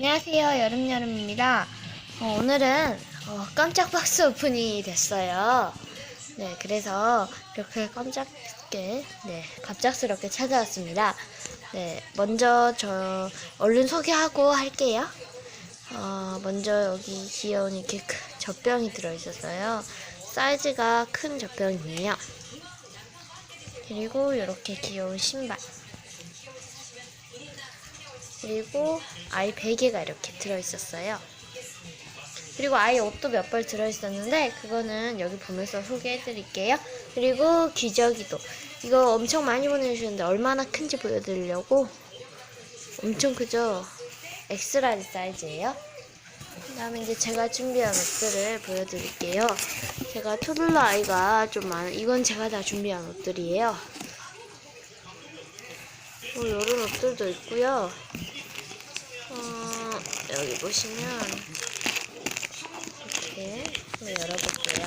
안녕하세요. 여름여름입니다. 어, 오늘은 어, 깜짝 박스 오픈이 됐어요. 네, 그래서 이렇게 깜짝게, 네, 갑작스럽게 찾아왔습니다. 네, 먼저 저 얼른 소개하고 할게요. 어, 먼저 여기 귀여운 이렇게 큰 젖병이 들어있었어요. 사이즈가 큰 젖병이에요. 그리고 이렇게 귀여운 신발. 그리고 아이 베개가 이렇게 들어있었어요. 그리고 아이 옷도 몇 벌 들어있었는데 그거는 여기 보면서 소개해드릴게요. 그리고 기저귀도 이거 엄청 많이 보내주셨는데 얼마나 큰지 보여드리려고 엄청 크죠? 엑스라지 사이즈예요. 그 다음에 이제 제가 준비한 옷들을 보여드릴게요. 제가 토들러 아이가 좀 많아. 이건 제가 다 준비한 옷들이에요. 뭐 이런 옷들도 있고요. 어, 여기 보시면 이렇게 열어볼게요.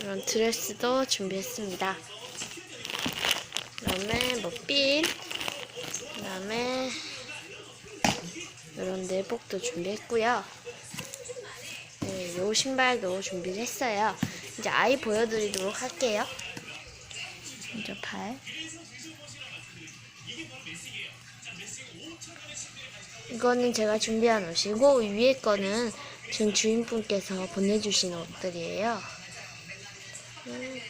이런 드레스도 준비했습니다. 그다음에 뭐핀, 그다음에 이런 내복도 준비했고요. 네, 요 신발도 준비를 했어요. 이제 아이 보여드리도록 할게요. 먼저 팔. 이거는 제가 준비한 옷이고 위에 거는 전 주인분께서 보내주신 옷들이에요. 이렇게.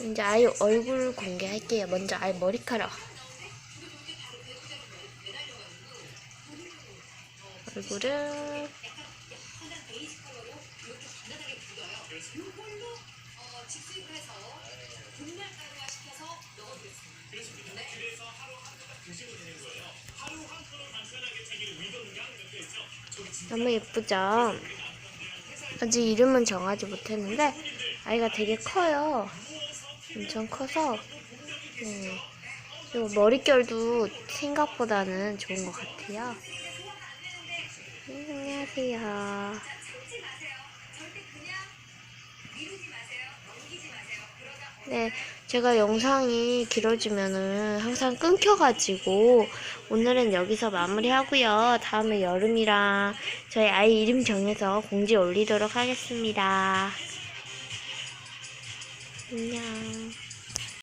이제 아이 얼굴 공개할게요. 먼저 아이 머리카락. 얼굴을 너무 예쁘죠? 아직 이름은 정하지 못했는데 아이가 되게 커요. 엄청 커서 네. 그리고 머릿결도 생각보다는 좋은 것 같아요. 네, 안녕하세요. 네, 제가 영상이 길어지면은 항상 끊겨가지고 오늘은 여기서 마무리하고요. 다음에 여름이랑 저희 아이 이름 정해서 공지 올리도록 하겠습니다. 안녕.